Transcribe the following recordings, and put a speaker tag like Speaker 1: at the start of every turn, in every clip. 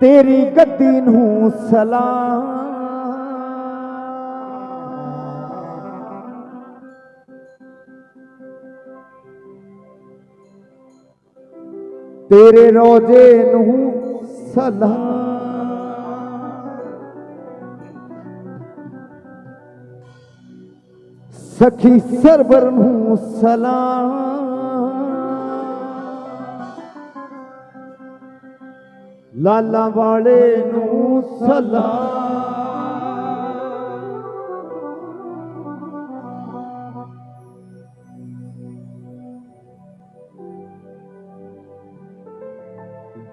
Speaker 1: ਤੇਰੀ ਗੱਦੀ ਨੂੰ ਸਲਾਮ ਤੇਰੇ ਰੋਜ਼ੇ ਨੂੰ ਸਲਾਮ ਸਖੀ ਸਰਬਰ ਨੂੰ ਸਲਾਮ ਲਾਲਾ ਵਾਲੇ ਨੂੰ ਸਲਾਮ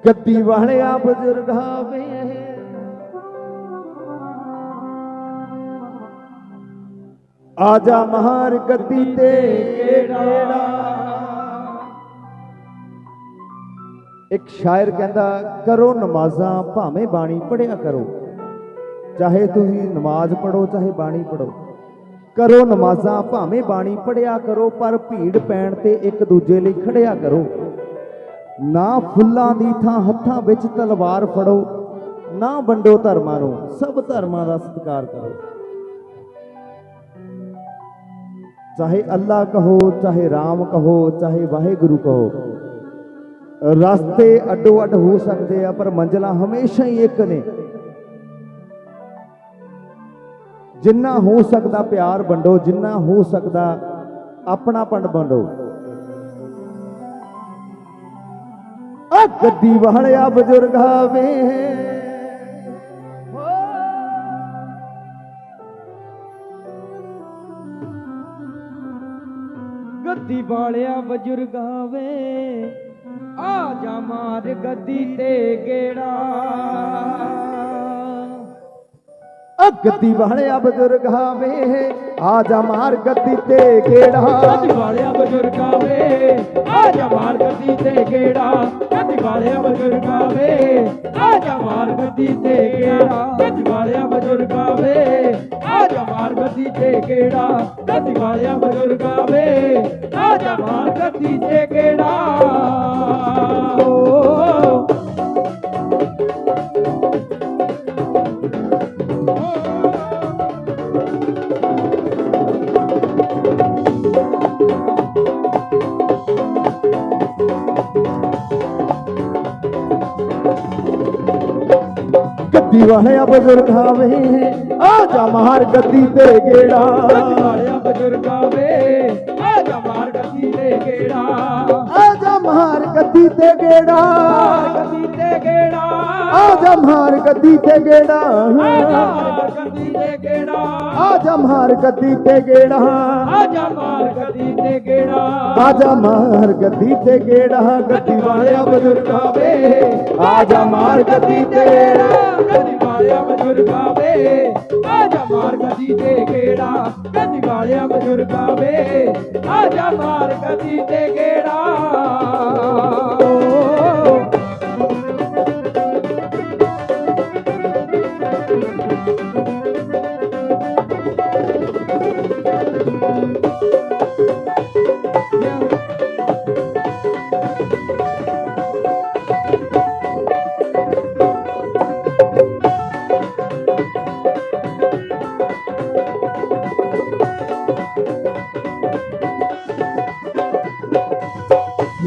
Speaker 1: ਗੱਦੀ ਵਾਲਿਆ ਬਜ਼ੁਰਗਾ ਵੇ ਆਜਾ ਮਹਾਰ ਗੱਦੀ ਤੇ ਕਿਹੜਾ ਇੱਕ ਸ਼ਾਇਰ ਕਹਿੰਦਾ, ਕਰੋ ਨਮਾਜ਼ਾਂ, ਭਾਵੇਂ ਬਾਣੀ ਪੜਿਆ ਕਰੋ। ਚਾਹੇ ਤੁਸੀਂ ਨਮਾਜ਼ ਪੜੋ ਚਾਹੇ ਬਾਣੀ ਪੜੋ ਕਰੋ ਨਮਾਜ਼ਾਂ, ਭਾਵੇਂ ਬਾਣੀ ਪੜਿਆ ਕਰੋ, ਪਰ ਭੀੜ ਪੈਣ ਤੇ ਇੱਕ ਦੂਜੇ ਲਈ ਖੜਿਆ ਕਰੋ। ਨਾ ਫੁੱਲਾਂ ਦੀ ਥਾਂ ਹੱਥਾਂ ਵਿੱਚ ਤਲਵਾਰ ਫੜੋ, ਨਾ ਵੰਡੋ ਧਰਮਾਂ ਨੂੰ। ਸਭ ਧਰਮਾਂ ਦਾ ਸਤਿਕਾਰ ਕਰੋ। ਚਾਹੇ ਅੱਲਾ ਕਹੋ, ਚਾਹੇ ਰਾਮ ਕਹੋ, ਚਾਹੇ ਵਾਹਿਗੁਰੂ ਕਹੋ ਰਸਤੇ ਅੱਡੋ ਅੱਡ ਹੋ ਸਕਦੇ ਆ, ਪਰ ਮੰਜ਼ਲਾਂ ਹਮੇਸ਼ਾ ਹੀ ਇੱਕ ਨੇ। ਜਿੰਨਾ ਹੋ ਸਕਦਾ ਪਿਆਰ ਵੰਡੋ, ਜਿੰਨਾ ਹੋ ਸਕਦਾ ਆਪਣਾਪਣ ਵੰਡੋ। ਆ ਗੱਦੀ ਵਾਲਿਆ ਬਜ਼ੁਰਗਾ ਵੇ
Speaker 2: ਗੱਦੀ ਵਾਲਿਆ ਬਜ਼ੁਰਗਾਂ ਵੇ ਆ ਜਾ ਮਾਰ ਗੱਦੀ ਤੇ ਗੇੜਾ।
Speaker 1: ਗੱਦੀ ਵਾਲਿਆ ਬਜ਼ੁਰਗਾ ਵੇ ਆ ਜਾ ਮਾਰ ਗੱਦੀ ਤੇ ਗੇੜਾ।
Speaker 2: ਗੱਦੀ ਵਾਲਿਆ ਬਜ਼ੁਰਗਾਂ ਵੇ ਆ ਜਾ ਮਾਰ ਗੱਦੀ ਤੇ ਗੇੜਾ। ਗੱਦੀ ਵਾਲਿਆ ਬਜ਼ੁਰਗਾਂ ਵੇ ਆ ਜਾ ਮਾਰ ਗੱਦੀ ਤੇ ਗੇੜਾ। ਤੇ ਗੇੜਾ ਗੱਦੀ ਵਾਲਿਆ ਬਜ਼ੁਰਗਾਂ ਵੇ ਆ ਜਾ ਮਾਰ ਗੱਦੀ ਤੇ ਗੇੜਾ ਓ
Speaker 1: ਗੱਦੀ ਵਾਲਿਆ ਬਜ਼ੁਰਗਾ ਵੇ ਆ ਜਾ ਮਾਰ ਗੱਦੀ ਤੇ ਗੇੜਾ
Speaker 2: ਵਾਲਿਆ ਬਜ਼ੁਰਗਾਂ ਵੇ ਆ ਜਾ ਮਾਰ ਗੱਦੀ ਤੇ ਗੇੜਾ
Speaker 1: ਆ ਜਾ ਮਾਰ ਗੱਦੀ ਤੇ ਗੇੜਾ
Speaker 2: ਗੱਦੀ ਤੇ ਗੇੜਾ
Speaker 1: ਆ ਜਾ ਮਾਰ ਗੱਦੀ ਤੇ ਗੇੜਾ
Speaker 2: ਆ ਜਾ ਮਾਰ ਗੱਦੀ ਤੇ ਗੇੜਾ
Speaker 1: ਆ ਜਾ ਮਾਰ ਗੱਦੀ ਤੇ ਗੇੜਾ
Speaker 2: ਆ ਜਾ ਮਾਰ ਗੱਦੀ ਤੇ ਗੇੜਾ
Speaker 1: ਆ ਜਾ ਮਾਰ ਗੱਦੀ ਤੇ ਗੇੜਾ ਗੱਦੀ ਵਾਲਿਆ ਬਜ਼ੁਰਗਾ ਵੇ ਆ ਜਾ ਮਾਰ ਗੱਦੀ ਤੇ ਗੇੜਾ
Speaker 2: ਗੱਦੀ ਵਾਲਿਆ ਬਜ਼ੁਰਗਾਂ ਵੇ ਆ ਜਾ ਮਾਰ ਕਦੀ ਤੇ ਗੇੜਾ ਗੱਦੀ ਵਾਲਿਆ ਬਜ਼ੁਰਗਾਂ ਵੇ। ਆ ਜਾ ਮਾਰ ਕਦੀ ਤੇ ਕਿਹੜਾ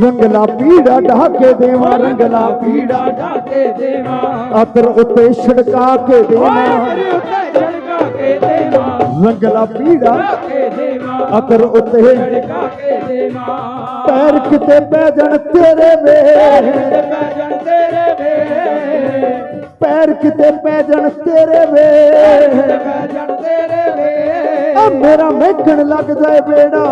Speaker 1: ਰੰਗਲਾ ਪੀੜਾ ਢਾ ਕੇ ਦੇਵਾਂ ਰੰਗਲਾ
Speaker 2: ਪੀੜਾ ਢਾਕੇ ਦੇਵਾਂ।
Speaker 1: ਅਤਰ ਉੱਤੇ ਛਿੜਕਾ ਕੇ ਦੇਵਾਂ।
Speaker 2: ਤੇਰੇ ਉੱਤੇ ਛੜਕਾ ਕੇ ਦੇਵਾਂ।
Speaker 1: ਰੰਗਲਾ ਪੀੜਾ
Speaker 2: ਦੇਵਾਂ।
Speaker 1: ਅਤਰ ਉੱਤੇ
Speaker 2: ਛੜਕਾ ਕੇ ਦੇਵਾਂ।
Speaker 1: ਪੈਰ ਕਿਤੇ ਪੈ ਜਾਣ ਤੇਰੇ ਵੇ।
Speaker 2: ਤੇਰੇ
Speaker 1: ਪੈਰ ਕਿਤੇ ਪੈ ਜਾਣ ਤੇਰੇ ਵੇ।
Speaker 2: ਤੇ ਪੈਜਣ ਤੇਰੇ ਵੇ।
Speaker 1: ਆ ਮੇਰਾ ਵੇਖਣ ਲੱਗ ਜਾਏ ਬੇੜਾ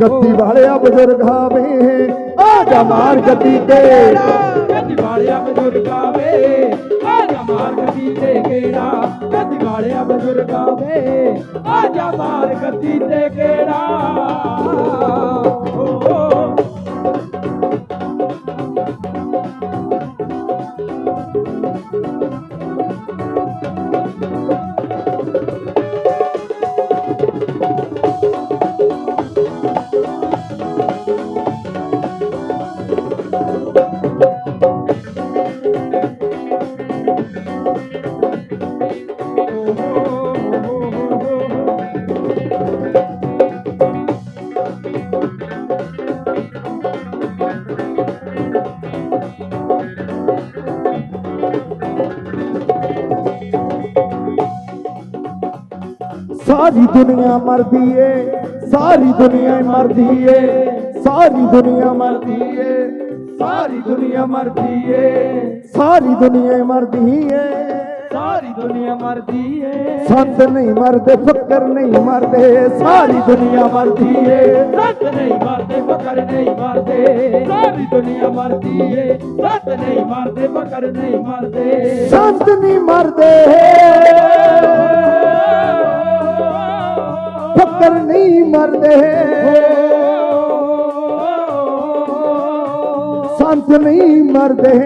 Speaker 1: ਗੱਦੀ ਵਾਲਿਆ ਬਜ਼ੁਰਗਾ ਵੇ ਆ ਜਾ ਮਾਰ ਗੱਦੀ ਤੇ।
Speaker 2: ਗੱਦੀ ਵਾਲਿਆ ਬਜ਼ੁਰਗਾ ਵੇ ਆ ਜਾ ਮਾਰ ਗੱਦੀ ਤੇ ਗੇੜਾ ਗੱਦੀ ਵਾਲਿਆ ਬਜ਼ੁਰਗਾ ਵੇ ਆ ਜਾ ਮਾਰ ਗੱਦੀ ਤੇ ਗੇੜਾ
Speaker 1: ਸਾਰੀ ਦੁਨੀਆ ਮਰਦੀ ਏ ਸਾਰੀ ਦੁਨੀਆ ਮਰਦੀ ਏ ਸਾਰੀ ਦੁਨੀਆ ਮਰਦੀ ਏ
Speaker 2: ਸਾਰੀ ਦੁਨੀਆ ਮਰਦੀ ਏ
Speaker 1: ਸਾਰੀ ਦੁਨੀਆ ਮਰਦੀ ਏ।
Speaker 2: ਸਾਰੀ ਦੁਨੀਆ ਮਰਦੀ ਏ।
Speaker 1: ਸੰਤ ਨਹੀਂ ਮਰਦੇ ਫਕਰ ਨਹੀਂ ਮਰਦੇ ਸਾਰੀ ਦੁਨੀਆ ਮਰਦੀ ਏ।
Speaker 2: ਸੱਤ ਨਹੀਂ ਮਰਦੇ ਫਕਰ ਨਹੀਂ ਮਰਦੇ। ਸਾਰੀ ਦੁਨੀਆ ਮਰਦੀ ਏ। ਸੱਤ ਨਹੀਂ ਮਰਦੇ ਫਕਰ ਨਹੀਂ ਮਰਦੇ।
Speaker 1: ਸੰਤ ਨਹੀਂ ਮਰਦੇ। ਫਕਰ ਨਹੀਂ ਮਰਦੇ। ਸੰਤ ਨਹੀਂ ਮਰਦੇ।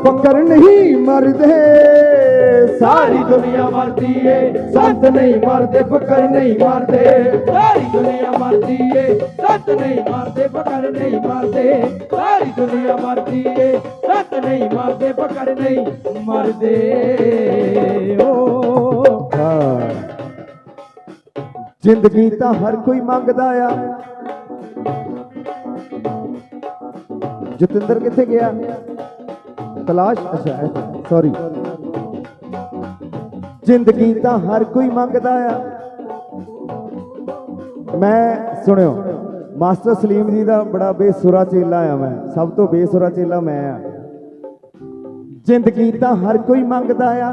Speaker 1: ਫਕਰ ਨਹੀਂ ਮਰਦੇ।
Speaker 2: ਸਾਰੀ ਦੁਨੀਆ ਮਰਦੀ ਏ। ਸੰਤ ਨਹੀਂ ਮਰਦੇ, ਫਕਰ ਨਹੀਂ ਮਰਦੇ। ਸਾਰੀ ਦੁਨੀਆ ਮਰਦੀ ਏ। ਸੰਤ ਨਹੀਂ ਮਰਦੇ, ਫਕਰ ਨਹੀਂ ਮਰਦੇ। ਸਾਰੀ ਦੁਨੀਆ ਮਰਦੀ ਏ। ਸੰਤ ਨਹੀਂ ਮਰਦੇ, ਫਕਰ ਨਹੀਂ ਮਰਦੇ। ਓ
Speaker 1: ਜ਼ਿੰਦਗੀ ਤਾਂ ਹਰ ਕੋਈ ਮੰਗਦਾ ਆ। ਜਤਿੰਦਰ ਕਿੱਥੇ ਗਿਆ? ਤਲਾਸ਼, ਅੱਛਾ ਸੌਰੀ ਜ਼ਿੰਦਗੀ ਤਾਂ ਹਰ ਕੋਈ ਮੰਗਦਾ ਆ। ਮੈਂ ਸੁਣਿਓ, ਮਾਸਟਰ ਸਲੀਮ ਜੀ ਦਾ ਬੜਾ ਬੇਸੁਰਾ ਚੇਲਾ ਆ ਮੈਂ, ਸਭ ਤੋਂ ਬੇਸੁਰਾ ਚੇਲਾ ਮੈਂ ਆ। ਜ਼ਿੰਦਗੀ ਤਾਂ ਹਰ ਕੋਈ ਮੰਗਦਾ ਆ,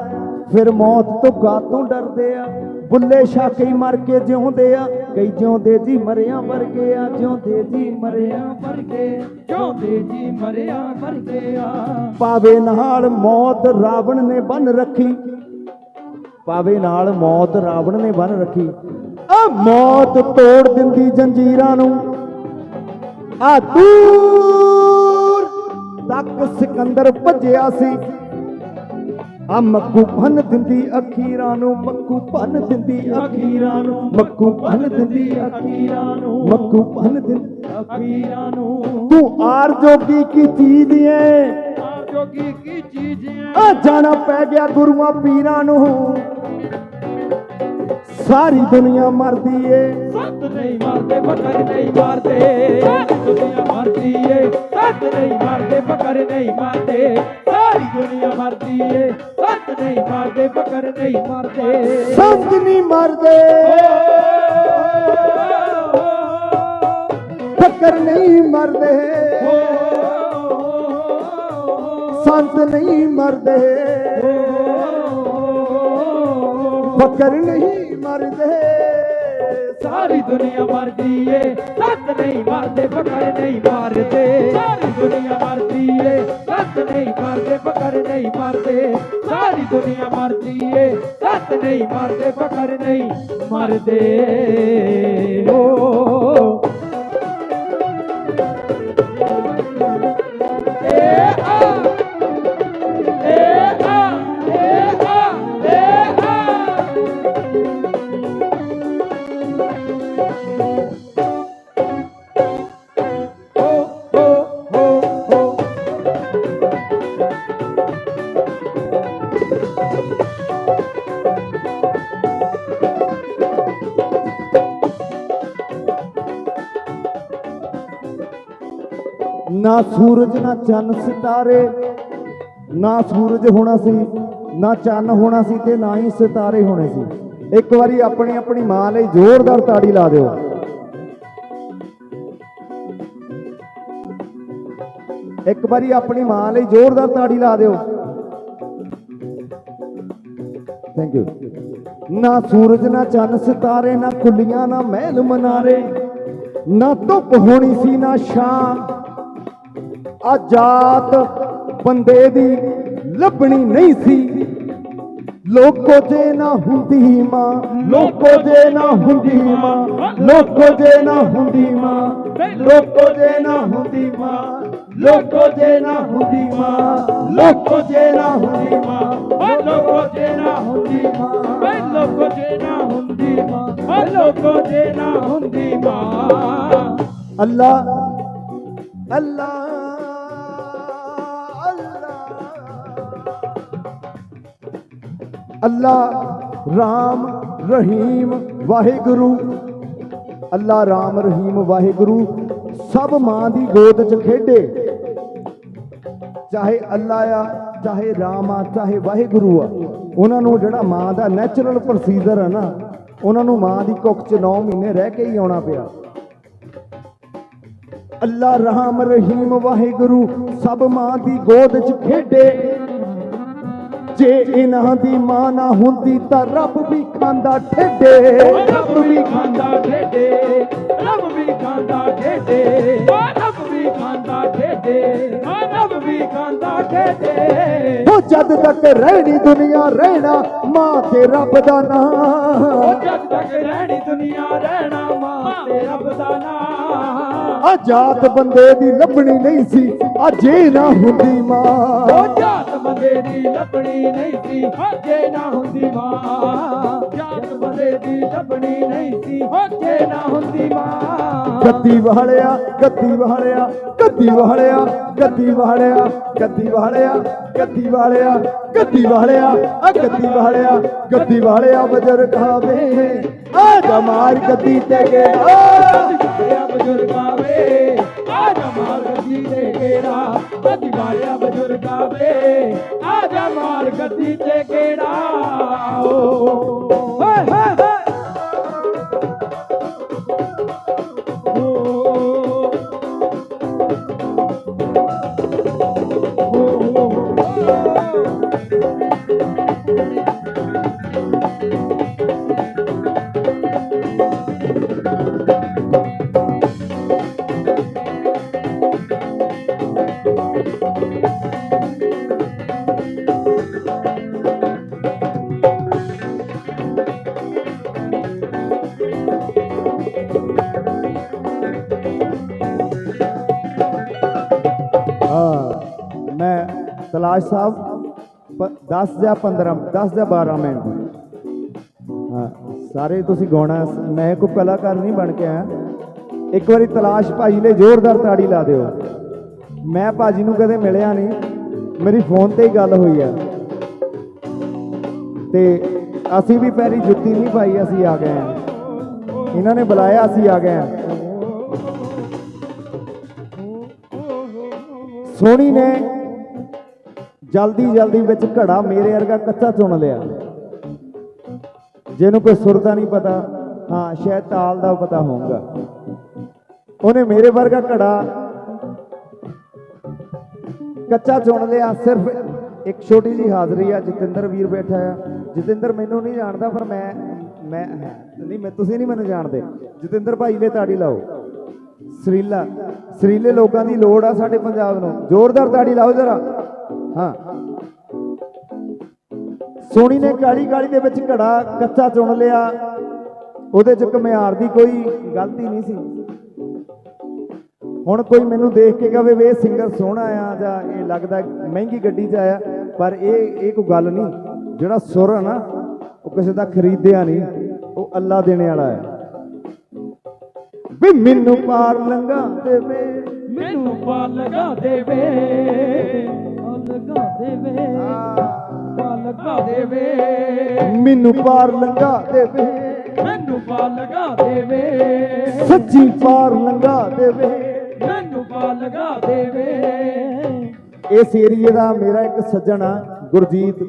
Speaker 1: ਫਿਰ ਮੌਤ ਤੋਂ ਕਾਤੋਂ ਡਰਦੇ ਆ। ਬੁੱਲੇ ਸ਼ਾਹ ਕਈ ਮਰ ਕੇ ਜਿਉਂਦੇ ਆ, ਕਈ ਜਿਉਂਦੇ ਜੀ ਮਰਿਆ ਵਰਗੇ ਆ, ਜਿਉਂਦੇ ਜੀ ਮਰਿਆ
Speaker 2: ਵਰਗੇ, ਜਿਉਂਦੇ ਜੀ ਮਰਿਆ ਵਰਗੇ ਆ।
Speaker 1: ਪਾਵੇ ਨਾਲ ਮੌਤ ਰਾਵਣ ਨੇ ਬੰਨ ਰੱਖੀ ਪਾਵੇ ਨਾਲ ਮੌਤ ਰਾਵਣ ਨੇ ਬੰਨ ਰੱਖੀ। ਆ ਮੌਤ ਤੋੜ ਦਿੰਦੀ ਜੰਜੀਰਾਂ ਨੂੰ। ਆ ਦੂਰ ਤੱਕ ਸਿਕੰਦਰ ਭੱਜਿਆ ਸੀ। ਆ ਮੱਕੂ ਭੰਨ ਦਿੰਦੀ ਅਖੀਰਾਂ ਨੂੰ ਮੱਕੂ ਭੰਨ ਦਿੰਦੀ ਅਖੀਰਾਂ ਨੂੰ ਮੱਕੂ ਭੰਨ ਦਿੰਦੀ
Speaker 2: ਅਖੀਰਾਂ ਨੂੰ
Speaker 1: ਮੱਕੂ ਭੰਨ ਦਿੰਦੀ
Speaker 2: ਅਖੀਰਾਂ ਨੂੰ।
Speaker 1: ਤੂੰ ਆਰ ਜੋਗੀ ਕੀ ਚੀਜ਼ ਏ?
Speaker 2: ਆ ਜੋਗੀ ਕੀ ਚੀਜ਼
Speaker 1: ਆ ਜਾਣਾ ਪੈ ਗਿਆ ਗੁਰੂਆਂ ਪੀਰਾਂ ਨੂੰ। ਸਾਰੀ ਦੁਨੀਆ ਮਰਦੀ ਏ।
Speaker 2: ਸੱਤ ਨਹੀਂ ਮਰਦੇ ਫਕਰ ਨਹੀਂ ਮਾਰਦੇ। ਸਾਰੀ ਦੁਨੀਆ ਮਰਦੀ ਏ। ਸੱਤ ਨਹੀਂ ਮਰਦੇ ਫਕਰ ਨਹੀਂ ਮਾਰਦੇ। ਸਾਰੀ ਦੁਨੀਆ ਮਰਦੀ ਏ। ਸੱਤ ਨਹੀਂ ਮਰਦੇ ਫਕਰ ਨਹੀਂ ਮਾਰਦੇ।
Speaker 1: ਸੰਤ ਨਹੀਂ ਮਰਦੇ। ਫਕਰ ਨਹੀਂ ਮਰਦੇ। ਸੰਤ ਨਹੀਂ ਮਰਦੇ। ਫਕਰ ਨਹੀਂ ਮਰਦੇ।
Speaker 2: ਸਾਰੀ ਦੁਨੀਆ ਮਰਦੀ ਏ। ਸੱਤ ਨਹੀਂ ਮਰਦੇ ਫਕਰ ਨਹੀਂ ਮਾਰਦੇ। ਸਾਰੀ ਦੁਨੀਆ ਮਰਦੀ ਏ। ਸੱਤ ਨਹੀਂ ਮਰਦੇ ਫਕਰ ਨਹੀਂ ਮਾਰਦੇ। ਸਾਰੀ ਦੁਨੀਆ ਮਰਦੀ ਏ। ਸੱਤ ਨਹੀਂ ਮਰਦੇ ਫਕਰ ਨਹੀਂ ਮਰਦੇ। ਓ
Speaker 1: ਨਾ ਸੂਰਜ, ਨਾ ਚੰਨ ਸਿਤਾਰੇ, ਨਾ ਸੂਰਜ ਹੋਣਾ ਸੀ, ਨਾ ਚੰਨ ਹੋਣਾ ਸੀ ਤੇ ਨਾ ਹੀ ਸਿਤਾਰੇ ਹੋਣੇ ਸੀ। ਇੱਕ ਵਾਰੀ ਆਪਣੀ ਆਪਣੀ ਮਾਂ ਲਈ ਜ਼ੋਰਦਾਰ ਤਾੜੀ ਲਾ ਦਿਓ। ਇੱਕ ਵਾਰੀ ਆਪਣੀ ਮਾਂ ਲਈ ਜ਼ੋਰਦਾਰ ਤਾੜੀ ਲਾ ਦਿਓ। ਥੈਂਕ ਯੂ ਨਾ ਸੂਰਜ, ਨਾ ਚੰਨ ਸਿਤਾਰੇ, ਨਾ ਕੁੱਲੀਆਂ ਨਾ ਮਹਿਲ ਮਨਾਰੇ, ਨਾ ਧੁੱਪ ਹੋਣੀ ਸੀ, ਨਾ ਛਾਂ ਆ ਜਾਤ ਬੰਦੇ ਦੀ ਲੱਭਣੀ ਨਹੀਂ ਸੀ। ਲੋਕੋ ਜੇ ਨਾ ਹੁੰਦੀ ਮਾਂ, ਲੋਕੋ ਜੇ ਨਾ ਹੁੰਦੀ ਮਾਂ, ਲੋਕੋ ਜੇ ਨਾ ਹੁੰਦੀ ਮਾਂ, ਲੋਕੋ ਜੇ ਨਾ ਹੁੰਦੀ ਮਾਂ, ਲੋਕੋ ਜੇ ਨਾ ਹੁੰਦੀ ਮਾਂ, ਲੋਕੋ ਜੇ ਨਾ ਹੁੰਦੀ ਮਾਂ,
Speaker 2: ਲੋਕੋ ਜੇ ਨਾ ਹੁੰਦੀ ਮਾਂ, ਲੋਕੋ ਜੇ ਨਾ ਹੁੰਦੀ ਮਾਂ, ਲੋਕੋ ਜੇ ਨਾ ਹੁੰਦੀ ਮਾਂ।
Speaker 1: ਅੱਲਾ ਅੱਲਾ ਅੱਲਾ ਰਾਮ ਰਹੀਮ ਵਾਹਿਗੁਰੂ। ਅੱਲਾ ਰਾਮ ਰਹੀਮ ਵਾਹਿਗੁਰੂ, ਸਭ ਮਾਂ ਦੀ ਗੋਦ 'ਚ ਖੇਡੇ। ਚਾਹੇ ਅੱਲਾ ਆ, ਚਾਹੇ ਰਾਮ ਆ, ਚਾਹੇ ਵਾਹਿਗੁਰੂ ਆ, ਉਹਨਾਂ ਨੂੰ ਜਿਹੜਾ ਮਾਂ ਦਾ ਨੈਚੁਰਲ ਪ੍ਰੋਸੀਜਰ ਆ ਨਾ, ਉਹਨਾਂ ਨੂੰ ਮਾਂ ਦੀ ਕੁੱਖ 'ਚ 9 ਮਹੀਨੇ ਰਹਿ ਕੇ ਹੀ ਆਉਣਾ ਪਿਆ। ਅੱਲਾ ਰਾਮ ਰਹੀਮ ਵਾਹਿਗੁਰੂ, ਸਭ ਮਾਂ ਦੀ ਗੋਦ 'ਚ ਖੇਡੇ। ਜੇ ਇਹਨਾਂ ਦੀ ਮਾਂ ਨਾ ਹੁੰਦੀ ਤਾਂ ਰੱਬ ਵੀ ਖਾਂਦਾ ਠੇਡੇ।
Speaker 2: ਰੱਬ ਵੀ ਖਾਂਦਾ ਠੇਡੇ ਰੱਬ ਵੀ ਖਾਂਦਾ ਠੇਡੇ ਰੱਬ ਵੀ ਖਾਂਦਾ ਠੇਡੇ ਰੱਬ ਵੀ ਖਾਂਦਾ ਠੇਡੇ।
Speaker 1: ਉਹ ਜਦ ਤੱਕ ਰਹਿਣੀ ਦੁਨੀਆ ਰਹਿਣਾ ਮਾਂ ਤੇ ਰੱਬ ਦਾ
Speaker 2: ਉਹ
Speaker 1: ਨਾਮ
Speaker 2: ਜਦ ਤੱਕ ਰਹਿਣੀ ਦੁਨੀਆ ਰਹਿਣਾ ਮਾਂ ਤੇ ਰੱਬ ਦਾ ਨਾਮ
Speaker 1: ਆ ਜਾਤ ਬੰਦੇ ਦੀ ਲੱਭਣੀ ਨਹੀਂ ਸੀ ਆ ਜੇ ਨਾ ਹੁੰਦੀ
Speaker 2: ਉਹ
Speaker 1: ਮਾਂ
Speaker 2: ਜਾਤ ਬੰਦੇ ਦੀ ਲੱਭਣੀ ਨਹੀਂ ਸੀ ਜੇ ਨਾ ਹੁੰਦੀ ਮਾਂ। ਜਾਤ ਬੰਦੇ ਦੀ ਲੱਭਣੀ ਨਹੀਂ ਸੀ ਜੇ ਨਾ ਹੁੰਦੀ ਮਾਂ।
Speaker 1: ਗੱਦੀ ਵਾਲਿਆ ਗੱਦੀ ਵਾਲਿਆ ਗੱਦੀ ਵਾਲਿਆ ਗੱਦੀ ਵਾਲਿਆ ਗੱਦੀ ਵਾਲਿਆ ਗੱਦੀ ਵਾਲਿਆ ਗੱਦੀ ਵਾਲਿਆ ਆ ਗੱਦੀ ਵਾਲਿਆ ਗੱਦੀ ਵਾਲਿਆ ਬਜ਼ੁਰਗ ਆਵੇ। ਆ ਜਮਾਰ ਗੱਦੀ ਤੇ ਗਿਆ
Speaker 2: ਬਜ਼ੁਰਗਾ ਵੇ ਆ ਜਮਾਲ ਗੱਦੀ ਤੇ ਕਿਹੜਾ ਗੱਦੀ ਵਾਲਿਆ ਬਜ਼ੁਰਗਾਂ ਵੇ ਆ ਜਮਾਲ ਗੱਦੀ ਤੇ ਕਿਹੜਾ ਓਏ। ਹੋਏ
Speaker 1: ਤਲਾਸ਼ ਸਾਹਿਬ 10 ਜਾਂ 15 10 ਜਾਂ 12 ਮਿੰਟ। ਹਾਂ, ਸਾਰੇ ਤੁਸੀਂ ਗਾਉਣਾ, ਮੈਂ ਕੋਈ ਕਲਾਕਾਰ ਨਹੀਂ ਬਣ ਕੇ ਆਇਆ। ਇੱਕ ਵਾਰੀ ਤਲਾਸ਼ ਭਾਜੀ ਲਈ ਜ਼ੋਰਦਾਰ ਤਾੜੀ ਲਾ ਦਿਓ। ਮੈਂ ਭਾਜੀ ਨੂੰ ਕਦੇ ਮਿਲਿਆ ਨਹੀਂ। ਮੇਰੀ ਫੋਨ ਤੇ ਹੀ ਗੱਲ ਹੋਈ ਆ। ਤੇ ਅਸੀਂ ਵੀ ਪੈਰੀ ਜੁੱਤੀ ਨਹੀਂ ਪਾਈ, ਅਸੀਂ ਆ ਗਏ ਆ ਇਹਨਾਂ ਨੇ ਬੁਲਾਇਆ, ਅਸੀਂ ਆ ਗਏ ਆ ਸੋਹਣੀ ਨੇ ਜਲਦੀ ਜਲਦੀ ਵਿੱਚ ਘੜਾ ਮੇਰੇ ਵਰਗਾ ਕੱਚਾ ਚੁਣ ਲਿਆ। ਜਿਹਨੂੰ ਕੋਈ ਸੁਰ ਦਾ ਨਹੀਂ ਪਤਾ, ਹਾਂ, ਸ਼ਾਇਦ ਤਾਲ ਦਾ ਪਤਾ ਹੋਊਗਾ। ਉਹਨੇ ਮੇਰੇ ਵਰਗਾ ਘੜਾ ਕੱਚਾ ਚੁਣ ਲਿਆ। ਸਿਰਫ ਇੱਕ ਛੋਟੀ ਜੀ ਹਾਜ਼ਰੀ ਆ, ਜਤਿੰਦਰ ਵੀਰ ਬੈਠਾ ਆ। ਜਤਿੰਦਰ ਮੈਨੂੰ ਨਹੀਂ ਜਾਣਦਾ, ਪਰ ਮੈਂ ਮੈਂ, ਨਹੀਂ, ਮੈਂ, ਤੁਸੀਂ ਨਹੀਂ ਮੈਨੂੰ ਜਾਣਦੇ। ਜਤਿੰਦਰ ਭਾਈ ਨੇ ਤਾੜੀ ਲਾਓ। ਸਰੀਲਾ, ਸਰੀਲੇ ਲੋਕਾਂ ਦੀ ਲੋੜ ਆ ਸਾਡੇ ਪੰਜਾਬ ਨੂੰ। ਜ਼ੋਰਦਾਰ ਤਾੜੀ ਲਾਓ ਜਰਾ। ਹਾਂ। ਸੋਣੀ ਨੇ ਕਾਲੀ ਕਾਲੀ ਦੇ ਵਿੱਚ ਘੜਾ ਕੱਚਾ ਚੁਣ ਲਿਆ। ਉਹਦੇ ਚ ਘਮਿਆਰ ਦੀ ਕੋਈ ਗਲਤੀ ਨਹੀਂ ਸੀ। ਹੁਣ ਕੋਈ ਮੈਨੂੰ ਦੇਖ ਕੇ ਕਹੇ ਵੀ ਸਿੰਗਰ ਸੋਹਣਾ ਆ ਜਾਂ ਇਹ ਲੱਗਦਾ ਮਹਿੰਗੀ ਗੱਡੀ 'ਚ ਆਇਆ ਪਰ ਇਹ ਇਹ ਕੋਈ ਗੱਲ ਨਹੀਂ। ਜਿਹੜਾ ਸੁਰ ਆ ਨਾ ਉਹ ਕਿਸੇ ਦਾ ਖਰੀਦਿਆ ਨਹੀਂ ਉਹ ਅੱਲਾ ਦੇਣੇ ਵਾਲਾ ਹੈ। ਵੀ ਮੈਨੂੰ ਪਾਰ ਲੰਘਾ ਦੇਵੇ।
Speaker 2: ਮੈਨੂੰ ਪਾ ਲਗਾ ਦੇਵੇ। ਲਗਾ ਦੇਵੇ। ਪਾ ਲਗਾ ਦੇਵੇ।
Speaker 1: ਮੈਨੂੰ ਪਾਰ ਲੰਘਾ ਦੇਵੇ।
Speaker 2: ਮੈਨੂੰ ਪਾ ਲਗਾ ਦੇਵੇ।
Speaker 1: ਸੱਚੀ ਪਾਰ ਲੰਘਾ ਦੇਵੇ।
Speaker 2: ਮੈਨੂੰ ਪਾ ਲਗਾ ਦੇਵੇ।
Speaker 1: ਇਸ ਏਰੀਏ ਦਾ ਮੇਰਾ ਇੱਕ ਸੱਜਣ ਆ ਗੁਰਜੀਤ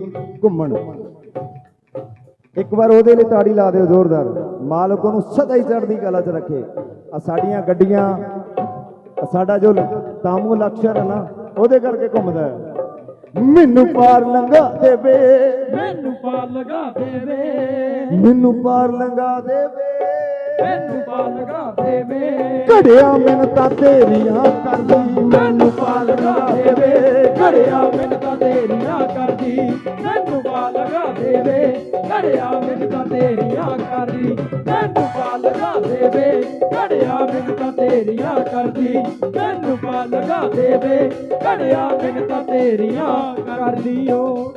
Speaker 1: ਘੁੰਮਣ। ਇੱਕ ਵਾਰ ਉਹਦੇ ਲਈ ਤਾੜੀ ਲਾ ਦਿਓ ਜ਼ੋਰਦਾਰ। ਮਾਲਕ ਉਹਨੂੰ ਸਦਾ ਹੀ ਚੜ੍ਹਦੀ ਕਲਾ 'ਚ ਰੱਖੇ। ਆ ਸਾਡੀਆਂ ਗੱਡੀਆਂ ਸਾਡਾ ਜੋ ਤਾਮੂ ਲਕਸ਼ਰ ਹੈ ਨਾ ਉਹਦੇ ਕਰਕੇ ਘੁੰਮਦਾ ਹੈ। ਮੈਨੂੰ ਪਾਰ ਲੰਘਾ ਦੇਵੇ।
Speaker 2: ਮੈਨੂੰ ਪਾ ਲਗਾ ਦੇਵੇ।
Speaker 1: ਮੈਨੂੰ ਪਾਰ ਲੰਘਾ ਦੇਵੇ।
Speaker 2: ਮੈਨੂੰ ਪਾ ਲਗਾ ਦੇਵੇ।
Speaker 1: ਘੜਿਆ ਮਿੰਨਤਾਂ ਤੇਰੀਆਂ ਕਰਦੀ।
Speaker 2: ਮੈਨੂੰ ਪਾ ਲਗਾ ਦੇਵੇ। ਘੜਿਆ ਮਿੰਨਤਾਂ ਤੇਰੀਆਂ ਕਰਦੀ। ਘੜਿਆ ਮਿੰਨਤਾਂ ਤੇਰੀਆਂ ਕਰਦੀ। ਮੈਨੂੰ ਪਾ ਲਗਾ ਦੇਵੇ ਘੜਿਆ ਮਿੰਨਤਾਂ ਤੇਰੀਆਂ ਕਰਦੀ। ਮੈਨੂੰ ਪਾ ਲਗਾ ਦੇਵੇ ਘੜਿਆ ਮਿੰਨਤਾਂ ਤੇਰੀਆਂ ਕਰਦੀ ਓ।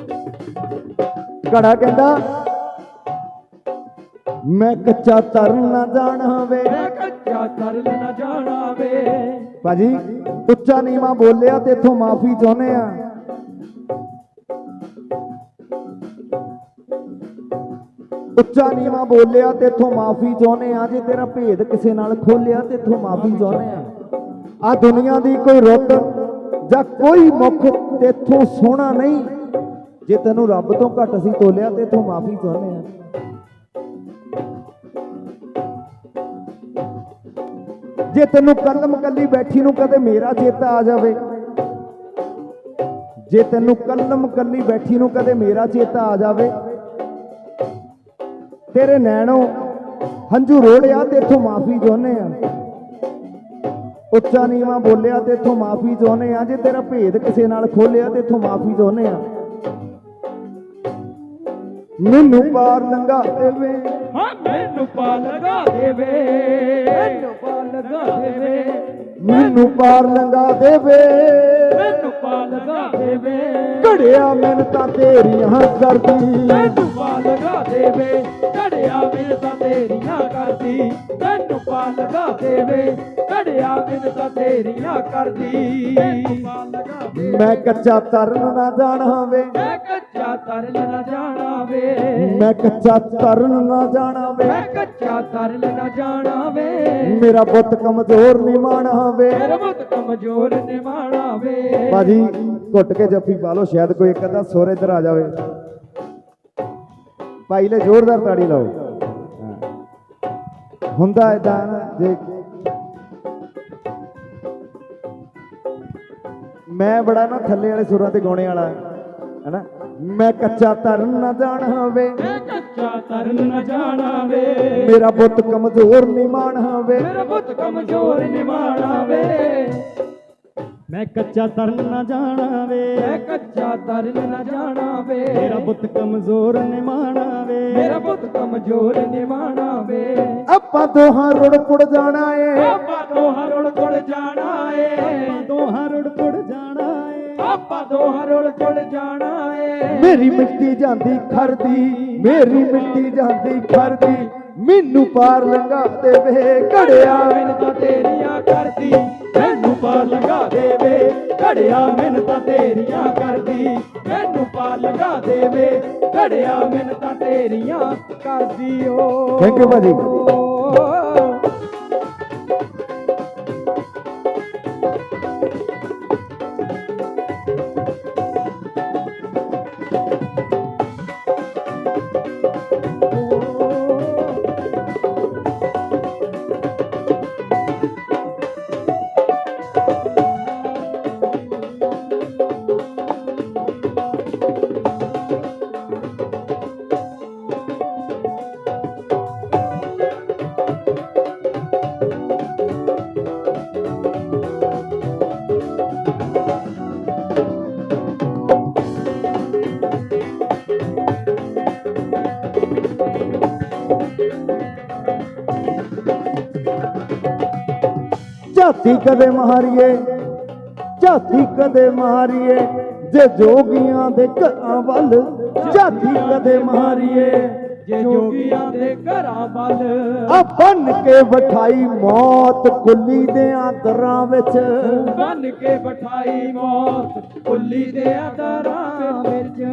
Speaker 1: ਘੜਾ ਕਹਿੰਦਾ ਮੈਂ ਕੱਚਾ ਤਰਨ ਨਾ ਜਾਣਾ ਵੇ
Speaker 2: ਮੈਂ ਕੱਚਾ ਤਰਲ ਨਾ ਜਾਣਾ ਵੇ
Speaker 1: ਭਾਜੀ ਉੱਚਾ ਨੀਵਾ ਬੋਲਿਆ ਤੇ ਇਥੋਂ ਮਾਫੀ ਚਾਹੁੰਦੇ ਆ। ਉੱਚਾ ਨੀਵਾ ਬੋਲਿਆ ਤੇ ਇਥੋਂ ਮਾਫੀ ਚਾਹੁੰਦੇ ਆ ਜੇ ਤੇਰਾ ਭੇਦ ਕਿਸੇ ਨਾਲ ਖੋਲਿਆ ਤੇ ਇਥੋਂ ਮਾਫੀ ਚਾਹੁੰਦੇ ਆ ਆ ਦੁਨੀਆ ਦੀ ਕੋਈ ਰੁੱਤ ਜਾਂ ਕੋਈ ਮੁਖ ਤੇਥੋਂ ਸੋਹਣਾ ਨਹੀਂ। ਜੇ ਤੈਨੂੰ ਰੱਬ ਤੋਂ ਘੱਟ ਅਸੀਂ ਤੋਲਿਆ ਤੇ ਇਥੋਂ ਮਾਫੀ ਚਾਹੁੰਦੇ ਆ ਜੇ ਤੈਨੂੰ ਕਲਮ ਕੱਲੀ ਬੈਠੀ ਨੂੰ ਕਦੇ ਮੇਰਾ ਚੇਤਾ ਆ ਜਾਵੇ। ਜੇ ਤੈਨੂੰ ਕਲਮ ਕੱਲੀ ਬੈਠੀ ਨੂੰ ਕਦੇ ਮੇਰਾ ਚੇਤਾ ਆ ਜਾਵੇ ਤੇਰੇ ਨੈਣੋਂ ਹੰਝੂ ਰੋੜਿਆ ਤੇ ਇਥੋਂ ਮਾਫੀ ਚਾਹੁੰਦੇ ਆ। ਉੱਚਾ ਨੀਵਾ ਬੋਲਿਆ ਤੇ ਇਥੋਂ ਮਾਫੀ ਚਾਹੁੰਦੇ ਆ। ਜੇ ਤੇਰਾ ਭੇਦ ਕਿਸੇ ਨਾਲ ਖੋਲਿਆ ਤੇ ਇਥੋਂ ਮਾਫੀ ਚਾਹੁੰਦੇ ਆ। ਮੈਨੂੰ ਪਾਰ ਲੰਘਾ ਦੇਵੇ।
Speaker 2: ਹਾਂ ਮੈਨੂੰ ਪਾ ਲਗਾ ਦੇਵੇ। ਮੈਨੂੰ ਪਾ ਲਗਾ ਦੇਵੇ।
Speaker 1: ਮੈਨੂੰ ਪਾਰ ਲੰਘਾ ਦੇਵੇ।
Speaker 2: ਮੈਨੂੰ ਪਾ ਲਗਾ ਦੇਵੇ।
Speaker 1: ਘੜਿਆ ਮਿੰਨਤਾਂ ਤੇਰੀਆਂ ਕਰਦੀ
Speaker 2: ਮੈਨੂੰ ਪਾ ਲਗਾ ਦੇਵੇ। ਘੜਿਆ ਮਿੰਨਤਾਂ ਤੇਰੀਆਂ ਕਰਦੀ ਮੈਨੂੰ ਪਾ ਲਗਾ ਦੇਵੇ ਘੜਿਆ ਮਿੰਨਤਾਂ ਤੇਰੀਆਂ ਕਰਦੀ।
Speaker 1: ਮੈਂ ਕੱਚਾ ਤਰਨ ਨਾ ਜਾਣਾ ਵੇ
Speaker 2: ਮੈਂ ਕੱਚਾ ਤਰਨ ਨਾ ਜਾਣਾ ਵੇ
Speaker 1: ਮੈਂ ਕੱਚਾ ਤਰਨ ਨਾ ਜਾਣਾ ਵੇ
Speaker 2: ਮੈਂ ਕੱਚਾ ਤਰਨ ਨਾ ਜਾਣਾ ਵੇ
Speaker 1: ਮੇਰਾ ਬੁੱਤ ਕਮਜ਼ੋਰ ਨਹੀਂ ਮਾਣਾ ਵੇ
Speaker 2: ਮੇਰਾ ਬਹੁਤ ਕਮਜ਼ੋਰ ਨਿਵਾਣਾ ਵੇ
Speaker 1: ਬਾਜੀ ਘੁੱਟ ਕੇ ਜੱਫੀ ਪਾ ਲਓ ਸ਼ਾਇਦ ਕੋਈ ਇੱਕ ਅੱਧਾ ਸੁਰ ਇੱਧਰ ਆ ਜਾਵੇ। ਭਾਈ ਲੈ ਜ਼ੋਰਦਾਰ ਤਾੜੀ ਲਾਓ। ਹੁੰਦਾ ਨਾ ਜੇ ਮੈਂ ਬੜਾ ਨਾ ਥੱਲੇ ਵਾਲੇ ਸੁਰਾਂ ਤੇ ਗਾਉਣੇ ਵਾਲਾ ਹੈਨਾ? ਮੈਂ ਕੱਚਾ ਤਰਨ ਨਾ ਜਾਣਾ ਵੇ
Speaker 2: ਮੈਂ ਕੱਚਾ ਤਰਨ ਨਾ ਜਾਣਾ ਵੇ
Speaker 1: ਮੇਰਾ ਬੁੱਤ ਕਮਜ਼ੋਰ ਨਹੀਂ ਮਾਣਾ ਵੇ
Speaker 2: ਮੇਰਾ ਬਹੁਤ ਕਮਜ਼ੋਰ ਨਿਵਾਣਾ ਵੇ
Speaker 3: ਮੈਂ ਕੱਚਾ ਤਰਨ ਨਾ ਜਾਣਾ ਵੇ
Speaker 2: ਮੈਂ ਕੱਚਾ ਤਰਨ ਨਾ ਜਾਣਾ ਵੇ
Speaker 3: ਮੇਰਾ ਪੁੱਤ ਕਮਜ਼ੋਰ ਨਿਮਾਣਾ ਵੇ
Speaker 2: ਮੇਰਾ ਬਹੁਤ ਕਮਜ਼ੋਰ ਨਿਵਾਣਾ ਵੇ
Speaker 1: ਆਪਾਂ ਦੋਹਾਂ ਰੁੜ ਪੁੜ ਜਾਣਾ ਏ
Speaker 2: ਆਪਾਂ ਦੋਹਾਂ ਰੁੜ ਤੁੜ ਜਾਣਾ ਏ
Speaker 3: ਦੋਹਾਂ ਰੁੜ ਪੁੜ ਜਾਣਾ ਏ
Speaker 2: ਆਪਾਂ ਦੋਹਾਂ ਰੁੜ ਤੁੜ ਜਾਣਾ ਏ
Speaker 1: ਮੇਰੀ ਮਿੱਟੀ ਜਾਂਦੀ ਖਰਦੀ ਮੇਰੀ ਮਿੱਟੀ ਜਾਂਦੀ ਖਰਦੀ ਮੈਨੂੰ ਪਾਰ ਲੰਘਾ ਦੇਵੇ ਘੜਿਆ।
Speaker 2: ਤੇਰੀਆਂ ਕਰਦੀ ਮੈਨੂੰ ਪਾ ਲਗਾ ਦੇਵੇ ਘੜਿਆ ਮਿੰਨਤਾਂ ਤੇਰੀਆਂ ਕਰਦੀ ਮੈਨੂੰ ਪਾ ਲਗਾ ਦੇਵੇ ਘੜਿਆ ਮਿਹਨਤਾਂ ਤੇਰੀਆਂ ਕਰਦੀ ਓ
Speaker 1: Thank you, ਭਾਜੀ। ਝਾਤੀ ਕਦੇ ਮਾਰੀਏ ਝਾਤੀ ਕਦੇ ਮਾਰੀਏ ਜੇ ਜੋਗੀਆਂ ਦੇ ਘਰਾਂ ਵੱਲ ਝਾਤੀ ਕਦੇ ਮਾਰੀਏ
Speaker 2: ਜੇ ਜੋਗੀਆਂ ਦੇ ਘਰਾਂ ਵੱਲ।
Speaker 1: ਆ ਬੰਨ ਕੇ ਬਿਠਾਈ ਮੌਤ ਕੁੱਲੀ ਦੇ ਆਦਰਾਂ ਵਿੱਚ।
Speaker 2: ਬੰਨ ਕੇ ਬਿਠਾਈ ਮੌਤ ਕੁੱਲੀ ਦੇ ਦਰਾਂ ਵਿੱਚ।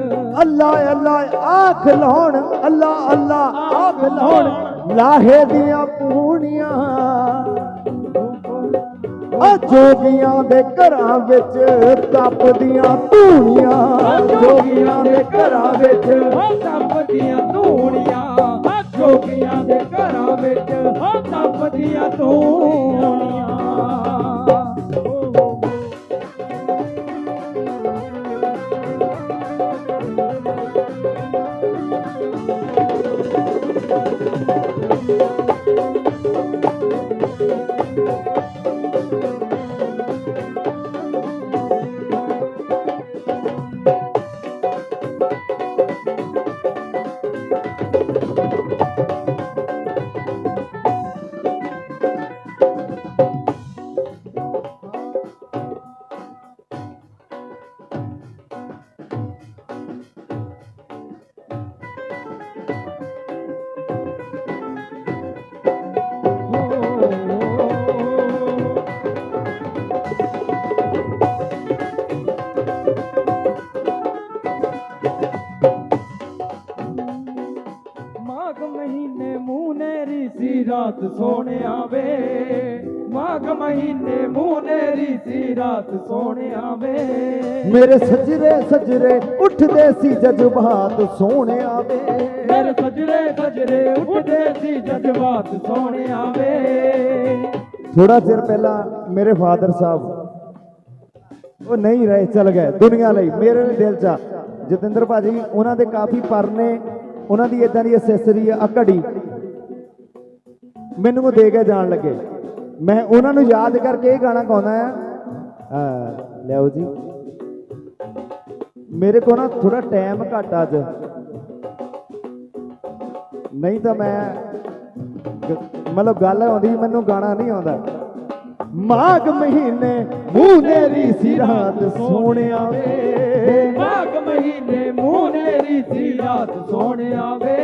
Speaker 1: ਅੱਲਾ ਅੱਲਾ ਆਖ ਲਾਉਣ ਅੱਲਾ ਅੱਲਾ ਆਖ ਲਾਉਣ। ਲਾਹੇ ਦੀਆਂ ਪੂਣੀਆਂ। ਆ ਜੋਗੀਆਂ ਦੇ ਘਰਾਂ ਵਿੱਚ ਤਪਦੀਆਂ ਧੂਣੀਆਂ। ਜੋਗੀਆਂ ਦੇ ਘਰਾਂ ਵਿੱਚ
Speaker 2: ਸੱਪ ਧੂਣੀਆਂ। ਜੋਗੀਆਂ ਦੇ ਘਰਾਂ ਵਿੱਚ ਸੱਪ ਧੂਣੀਆਂ। ਮਾਘ ਮਹੀਨੇ ਰਾਤ ਸੋਹਣਿਆ ਵੇ ਮਾਘ ਮਹੀਨੇ ਵੇ
Speaker 1: ਮੇਰੇ ਸਜਰੇ ਸਜਰੇ ਉੱਠਦੇ ਸੀ ਜਜ਼ਬਾਤ ਸੋਹਣਿਆ ਵੇ
Speaker 2: ਮੇਰੇ ਸਜਰੇ ਸਜਰੇ ਉੱਠਦੇ ਸੀ ਜਜ਼ਬਾਤ ਸੋਹਣਿਆ ਵੇ
Speaker 1: ਥੋੜਾ ਚਿਰ ਪਹਿਲਾਂ ਮੇਰੇ ਫਾਦਰ ਸਾਹਿਬ ਉਹ ਨਹੀਂ ਰਹੇ ਚਲ ਗਏ ਦੁਨੀਆ ਲਈ ਮੇਰੇ ਦਿਲ 'ਚ। ਜਤਿੰਦਰ ਭਾਜੀ ਉਹਨਾਂ ਦੇ ਕਾਫੀ ਪਰ ਨੇ ਉਹਨਾਂ ਦੀ ਇਦਾਂ ਦੀ ਅਸੈਸਰੀ ਆ ਘੜੀ। ਮੈਨੂੰ ਉਹ ਦੇ ਕੇ ਜਾਣ ਲੱਗੇ। ਮੈਂ ਉਹਨਾਂ ਨੂੰ ਯਾਦ ਕਰਕੇ ਇਹ ਗਾਣਾ ਗਾਉਂਦਾ ਆ। ਆ, ਲਿਆਓ ਜੀ। ਮੇਰੇ ਕੋਲ ਨਾ ਥੋੜਾ ਟਾਈਮ ਘੱਟ ਅੱਜ। ਨਹੀਂ ਤਾਂ ਮੈਂ ਮਤਲਬ ਗੱਲ ਆਉਂਦੀ ਮੈਨੂੰ ਗਾਣਾ ਨਹੀਂ ਆਉਂਦਾ। ਮਾਘ ਮਹੀਨੇ ਮੂੰਹ ਨੇਰੀ ਸੀ ਰਾਤ ਸੋਹਣਿਆ ਵੇ।
Speaker 2: ਮਾਘ ਮਹੀਨੇ ਮੂੰਹ ਨੇਰੀ ਸੀ ਰਾਤ ਸੋਹਣਿਆ ਵੇ।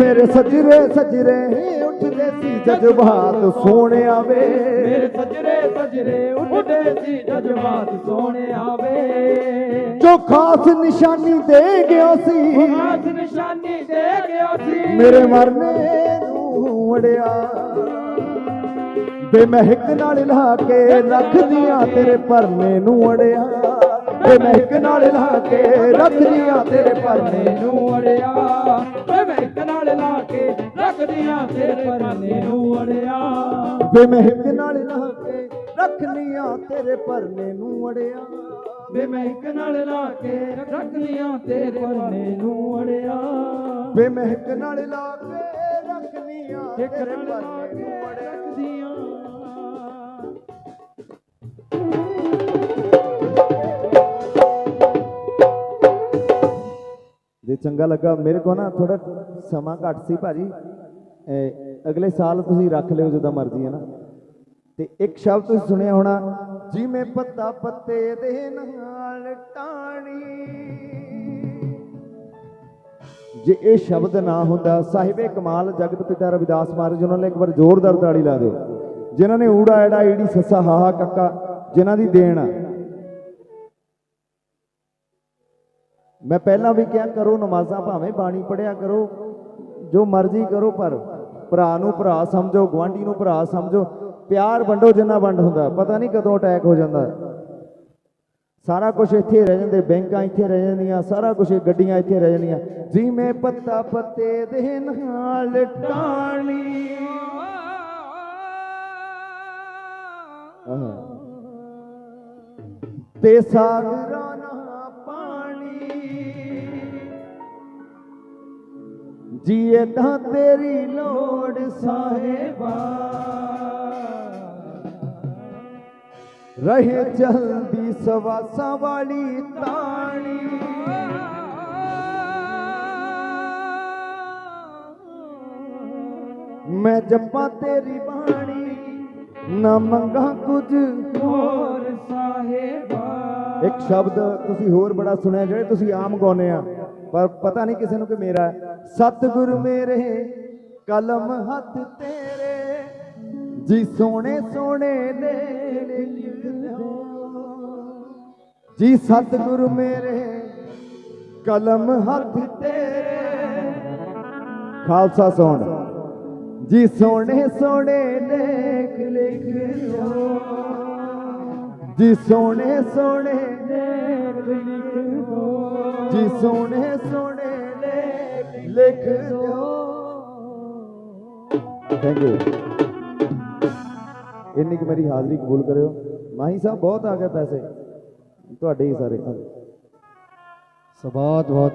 Speaker 1: ਮੇਰੇ ਸਜਰੇ ਸਜਰੇ ਉੱਠਦੇ ਸੀ ਜਜ਼ਬਾਤ ਸੋਹਣਿਆ ਵੇ।
Speaker 2: ਮੇਰੇ ਸਜਰੇ ਸਜਰੇ ਉੱਠਦੇ ਸੀ ਜਜ਼ਬਾਤ ਸੋਹਣਿਆ ਵੇ
Speaker 1: ਜੋ ਖਾਸ ਨਿਸ਼ਾਨੀ ਦੇ ਗਿਆ ਸੀ।
Speaker 2: ਆਸ ਨਿਸ਼ਾਨੀ ਦੇ ਗਿਆ ਸੀ।
Speaker 1: ਮੇਰੇ ਮਰਨੇ ਨੂੰ ਅੜਿਆ ਬੇਮਹਿਕ ਨਾਲ ਲਾ ਕੇ ਰੱਖਦੀਆਂ ਤੇਰੇ ਪਰਨੇ ਨੂੰ ਅੜਿਆ ਬੇਮਹਿਕ ਨਾਲ ਲਾ ਕੇ ਰੱਖਦੀਆਂ ਤੇਰੇ ਪਰਨੇ ਨੂੰ
Speaker 2: ਅੜਿਆ ਇੱਕ ਨਾਲ ਲਾ ਕੇ ਰੱਖਦੀਆਂ ਤੇਰੇ ਪਰਨੇ ਨੂੰ ਅੜਿਆ
Speaker 1: ਬੇਮਹਿਕ ਨਾਲ ਲਾ ਕੇ ਰੱਖਦੀਆਂ ਤੇਰੇ ਪਰਨੇ ਨੂੰ ਅੜਿਆ।
Speaker 2: ਵੇ ਮੈਂ ਇੱਕ ਨਾਲ ਲਾ ਕੇ ਰੱਖਦੀਆਂ ਤੇਰੇ ਪਰਨੇ ਨੂੰ ਅੜਿਆ।
Speaker 1: ਬੇਮਹਿਕ ਨਾਲ ਲਾ ਕੇ ਰੱਖਦੀਆਂ
Speaker 2: ਇੱਕ
Speaker 1: ਤੇਰੇ
Speaker 2: ਨਾਲ ਲਾ
Speaker 1: ਪਰਨੇ
Speaker 2: ਕੇ
Speaker 1: ਨੂੰ ਅੜਿਆ। ਜੇ ਚੰਗਾ ਲੱਗਾ ਮੇਰੇ ਕੋ ਨਾ ਥੋੜਾ ਸਮਾਂ ਘੱਟ ਸੀ ਭਾਜੀ। ਅਗਲੇ ਸਾਲ ਤੁਸੀਂ ਰੱਖ ਲਿਓ ਜਦੋਂ ਮਰਜ਼ੀ ਹੈ ਨਾ। ਤੇ ਇੱਕ ਸ਼ਬਦ ਤੁਸੀਂ ਸੁਣਿਆ ਹੋਣਾ, ਜਿਵੇਂ ਪੱਤਾ ਪੱਤੇ ਦੇ ਨਾਲ ਟਾਣੀ। ਜੇ ਇਹ ਸ਼ਬਦ ਨਾ ਹੁੰਦਾ, ਸਾਹਿਬੇ ਕਮਾਲ ਜਗਤ ਪਿਤਾ ਰਵਿਦਾਸ ਮਹਾਰਾਜ, ਉਹਨਾਂ ਨੇ ਇੱਕ ਵਾਰ ਜ਼ੋਰਦਾਰ ਤਾੜੀ ਲਾ ਦਿਓ। ਜਿਨ੍ਹਾਂ ਨੇ ਊੜਾ, ਐੜਾ, ਈੜੀ, ਸੱਸਾ, ਹਾਹਾ, ਕੱਕਾ, ਜਿਨ੍ਹਾਂ ਦੀ ਦੇਣ ਆ। ਮੈਂ ਪਹਿਲਾਂ ਵੀ ਕਿਹਾ, ਕਰੋ ਨਮਾਜ਼ਾਂ, ਭਾਵੇਂ ਬਾਣੀ ਪੜਿਆ ਕਰੋ, ਜੋ ਮਰਜ਼ੀ ਕਰੋ, ਪਰ ਭਰਾ ਨੂੰ ਭਰਾ ਸਮਝੋ ਗਵਾਂਢੀ ਨੂੰ ਭਰਾ ਸਮਝੋ ਪਿਆਰ ਵੰਡੋ ਜਿੰਨਾ ਵੰਡ ਹੁੰਦਾ, ਪਤਾ ਨਹੀਂ ਕਦੋਂ ਅਟੈਕ ਹੋ ਜਾਂਦਾ। ਸਾਰਾ ਕੁਝ ਇੱਥੇ ਰਹਿ ਜਾਂਦੇ, ਬੈਂਕਾਂ ਇੱਥੇ ਰਹਿ ਜਾਂਦੀਆਂ, ਸਾਰਾ ਕੁਝ ਗੱਡੀਆਂ ਇੱਥੇ ਰਹਿ ਜਾਂਦੀਆਂ। ਜਿਵੇਂ ਪੱਤਾ ਪੱਤੇ ਦੇ ਨਾਲ ਟਾਣੀ ਤੇ ਸਾਗਰਾਂ ਨਾ ਪਾਣੀ। ਜੀਏ ਤਾਂ ਤੇਰੀ ਲੋੜ ਸਾਹਿਬਾ ਰਹੇ ਚਲਦੀ ਸਵਾਸਾਂ ਵਾਲੀ ਤਾਣੀ। ਮੈਂ ਜੱਪਾਂ ਤੇਰੀ ਬਾਣੀ, ਨਾ ਮੰਗਾ ਕੁਝ
Speaker 2: ਹੋਰ ਸਾਹਿਬਾ।
Speaker 1: ਇੱਕ ਸ਼ਬਦ ਤੁਸੀਂ ਹੋਰ ਬੜਾ ਸੁਣਿਆ, ਜਿਹੜੇ ਤੁਸੀਂ ਆਮ ਗਾਉਂਦੇ ਆ, ਪਰ ਪਤਾ ਨਹੀਂ ਕਿਸੇ ਨੂੰ ਕਿ ਮੇਰਾ ਸਤਿਗੁਰ ਮੇਰੇ, ਕਲਮ ਹੱਥ ਤੇਰੇ ਜੀ ਸੋਹਣੇ ਸੋਹਣੇ ਨੇ ਲਿਖ ਦਿਓ। ਜੀ ਸਤਿਗੁਰ ਮੇਰੇ, ਕਲਮ ਹੱਥ ਤੇਰੇ। ਖਾਲਸਾ ਸੋਹਣ। ਜੀ ਸੋਹਣੇ ਸੋਹਣੇ ਲੇਖ ਲਿਖ ਦਿਓ। ਜੀ ਸੋਹਣੇ ਸੋਹਣੇ
Speaker 2: ਲੇਖ ਲਿਖ ਦੋ
Speaker 1: ਜੀ ਸੋਹਣੇ ਸੋਹਣੇ ਲੇਖ ਲਿਖ ਦਿਓ। ਥੈਂਕ ਯੂ ਇੰਨੀ ਕੁ ਮੇਰੀ ਹਾਜ਼ਰੀ ਕਬੂਲ ਕਰਿਓ। ਮਾਹੀ ਸਾਹਿਬ, ਬਹੁਤ ਆ ਗਏ ਪੈਸੇ। ਤੁਹਾਡੇ ਹੀ ਸਾਰੇ।
Speaker 3: ਸੋ ਬਹੁਤ ਬਹੁਤ